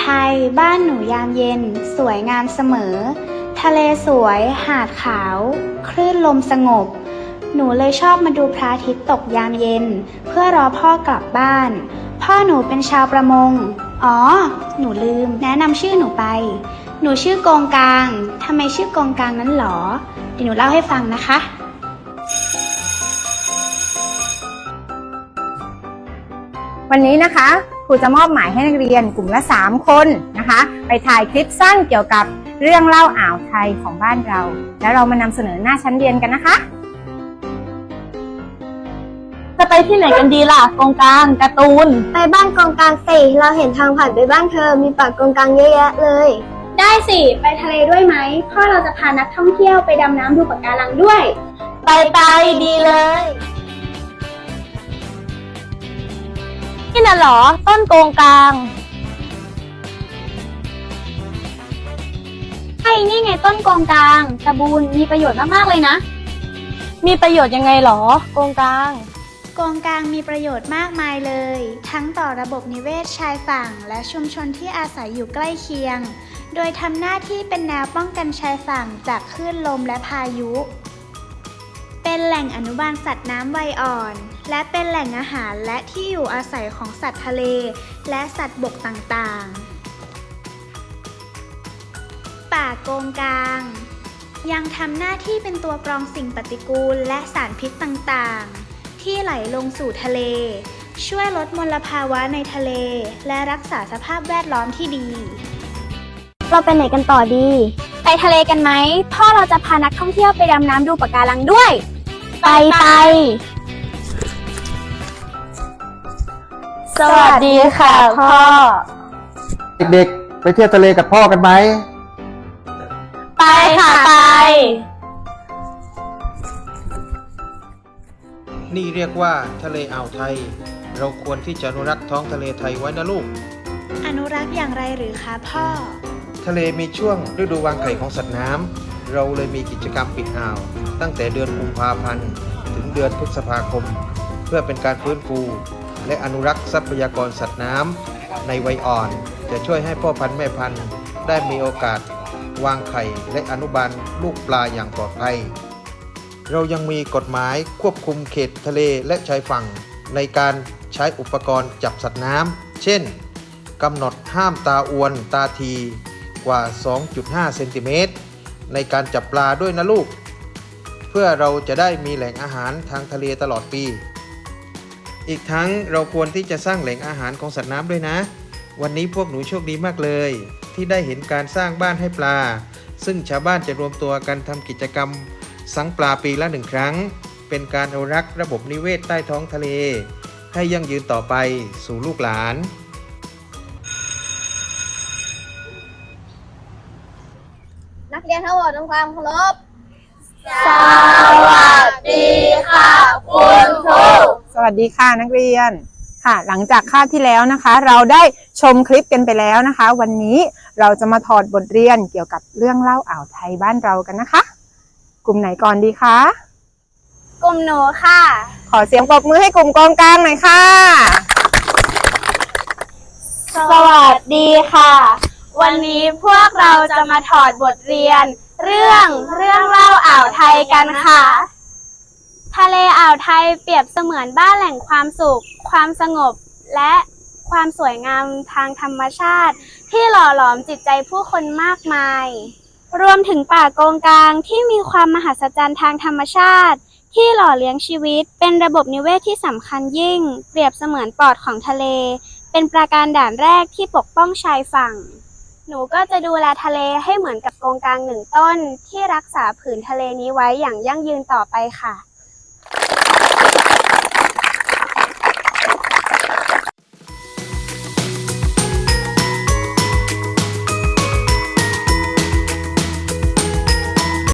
ไทยบ้านหนูยามเย็น สวยงามเสมอ ทะเลสวย หาดขาว คลื่นลมสงบ หนูเลยชอบมาดูพระอาทิตย์ตกยามเย็น เพื่อรอพ่อกลับบ้าน พ่อหนูเป็นชาวประมง อ๋อ หนูลืม แนะนำชื่อหนูไป หนูชื่อกงกลางทำไมชื่อกงกลางนั้นหรอ เดี๋ยวหนูเล่าให้ฟังนะคะวันนี้นะคะ ครูจะมอบหมายให้นักเรียนกลุ่มละ 3 คนนะคะ ไปถ่ายคลิปสั้นเกี่ยวกับเรื่องเล่าอ่าวไทยของบ้านเรา แล้วเรามานำเสนอหน้าชั้นเรียนกันนะคะ จะไปที่ไหนกันดีล่ะกองกลางการ์ตูน ไปบ้านกองกลางสิเราเห็นทางผ่านไปบ้านเธอ มีป่ากองกลางเยอะแยะเลย ได้สิ ไปทะเลด้วยไหมพ่อเราจะพานักท่องเที่ยวไปดำน้ำดูปะการังด้วย ไปไปดีเลย นี่น่ะเหรอ ต้นโกงกลางใช่นี่ไงต้นกองกลางตะบูนมีประโยชน์มากๆเลยนะ มีประโยชน์ยังไงเหรอ โกงกลางกองกลางมีประโยชน์มากมายเลย ทั้งต่อระบบนิเวศชายฝั่ง และชุมชนที่อาศัยอยู่ใกล้เคียง โดยทำหน้าที่เป็นแนวป้องกันชายฝั่งจากคลื่นลมและพายุ เป็นแหล่งอนุบาลสัตว์น้ำวัยอ่อน และเป็นแหล่งอาหารและที่อยู่อาศัยของสัตว์ทะเล และสัตว์บกต่างๆ ป่าโกงกลาง ยังทำหน้าที่เป็นตัวกรองสิ่งปฏิกูลและสารพิษต่างๆ ที่ไหลลงสู่ทะเล ช่วยลดมลภาวะในทะเล และรักษาสภาพแวดล้อมที่ดี เราไปไหนกันต่อดี ไปทะเลกันไหมพ่อเราจะพานักท่องเที่ยวไปดำน้ำดูปะการังด้วย ไปไป สวัสดีค่ะพ่อ เด็กๆ ไปเที่ยวทะเลกับพ่อกันไหม ไปค่ะไป นี่เรียกว่าทะเลอ่าวไทย เราควรที่จะอนุรักษ์ท้องทะเลไทยไว้นะลูก อนุรักษ์อย่างไรหรือคะพ่อ ทะเลมีช่วงฤดูวางไข่ของสัตว์น้ำ เราเลยมีกิจกรรมปิดอ่าว ตั้งแต่เดือนกุมภาพันธ์ ถึงเดือนพฤษภาคม เพื่อเป็นการฟื้นฟู และอนุรักษ์ทรัพยากรสัตว์น้ำในวัยอ่อน จะช่วยให้พ่อพันธุ์แม่พันธุ์ได้มีโอกาสวางไข่และอนุบาลลูกปลาอย่างปลอดภัย เรายังมีกฎหมายควบคุมเขตทะเลและชายฝั่ง ในการใช้อุปกรณ์จับสัตว์น้ำเช่นกำหนดห้ามตาอวนตาทีกว่า 2.5 เซนติเมตรในการจับปลาด้วยนะลูก เพื่อเราจะได้มีแหล่งอาหารทางทะเลตลอดปี อีกทั้งเราควรที่จะสร้างแหล่งอาหารของสัตว์น้ำด้วยนะ วันนี้พวกหนูโชคดีมากเลย ที่ได้เห็นการสร้างบ้านให้ปลา ซึ่งชาวบ้านจะรวมตัวกันทำกิจกรรม สังปลาปีละหนึ่งครั้ง เป็นการอนุรักษ์ระบบนิเวศใต้ท้องทะเล ให้ยั่งยืนต่อไปสู่ลูกหลานนักเรียนทั้งหมดทำความเคารพสวัสดีค่ะคุณครูส วัสดีค่ะนักเรียนค่ะ หลังจากคาบที่แล้วนะคะ เราได้ชมคลิปกันไปแล้วนะคะ วันนี้เราจะมาถอดบทเรียนเกี่ยวกับเรื่องเล่าอ่าวไทยบ้านเรากันนะคะ กลุ่มไหนก่อนดีคะกลุ่มหนูค่ะ ขอเสียงปรบมือให้กลุ่มกองกลางหน่อยค่ะ สวัสดีค่ะ วันนี้พวกเราจะมาถอดบทเรียน เรื่องเรื่องเล่าอ่าวไทยกันค่ะ ทะเลอ่าวไทยเปรียบเสมือนบ้านแหล่งความสุข ความสงบ และความสวยงามทางธรรมชาติ ที่หล่อหลอมจิตใจผู้คนมากมาย รวมถึงป่าโกงกลางที่มีความมหัศจรรย์ทางธรรมชาติ ที่หล่อเลี้ยงชีวิต เป็นระบบนิเวศที่สำคัญยิ่ง เปรียบเสมือนปอดของทะเล เป็นปราการด่านแรกที่ปกป้องชายฝั่ง หนูก็จะดูแลทะเลให้เหมือนกับโกงกลางหนึ่งต้น ที่รักษาผืนทะเลนี้ไว้อย่างยั่งยืนต่อไปค่ะ